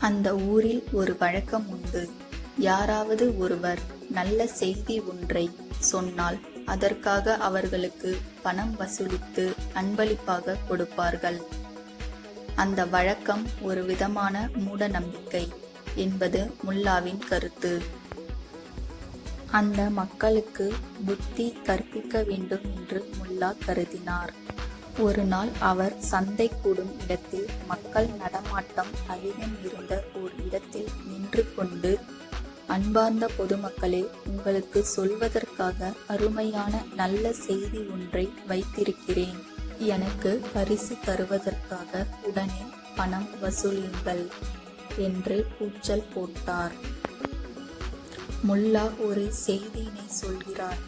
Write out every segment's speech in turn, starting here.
அந்த ஊரில் ஒரு வழக்கம் உண்டு. யாராவது ஒருவர் நல்ல செய்தி ஒன்றை சொன்னால் அதற்காக அவர்களுக்கு பணம் வசூலித்து அன்பளிப்பாக கொடுப்பார்கள். அந்த வழக்கம் ஒரு விதமான மூட நம்பிக்கை என்பது முல்லாவின் கருத்து. அந்த மக்களுக்கு புத்தி கற்பிக்க வேண்டும் என்று முல்லா கருதினார். ஒரு நாள் அவர் சந்தை கூடும் இடத்தில் மக்கள் நடமாட்டம் அதிகம் இருந்த ஓர் இடத்தில் நின்று கொண்டு அன்பார்ந்த பொதுமக்களே உங்களுக்கு சொல்வதற்காக அருமையான நல்ல செய்தி ஒன்றை வைத்திருக்கிறேன். எனக்கு பரிசு தருவதற்காக உடனே பணம் வசூலியுங்கள் என்று கூச்சல் போட்டார். முல்லா ஒரு செய்தியினை சொல்கிறார்.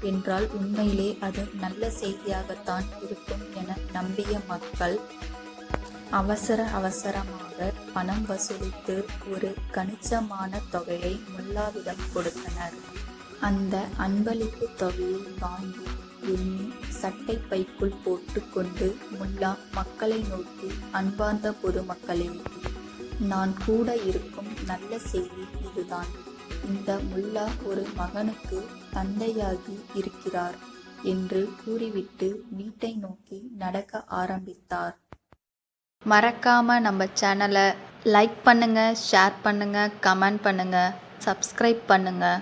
என்றால் உண்மையிலே அது நல்ல செய்தியாகத்தான் இருக்கும் என நம்பிய மக்கள் அவசர அவசரமாக பணம் வசூலித்து ஒரு கணிசமான தொகையை முல்லாவிடம் கொடுத்தனர். அந்த அன்பளிப்பு தொகையை வாங்கி எண்ணி சட்டை பைக்குள் போட்டுக்கொண்டு முல்லா மக்களை நோக்கி அன்பார்ந்த பொதுமக்களே நான் கூட இருக்கும் நல்ல செய்தி இதுதான். இந்த முல்லா ஒரு மகனுக்கு தந்தையாகி இருக்கிறார் என்று கூறிவிட்டு வீட்டை நோக்கி நடக்க ஆரம்பித்தார். மறக்காம நம்ம சேனலை லைக் பண்ணுங்க ஷேர் பண்ணுங்க கமெண்ட் பண்ணுங்க சப்ஸ்கிரைப் பண்ணுங்க.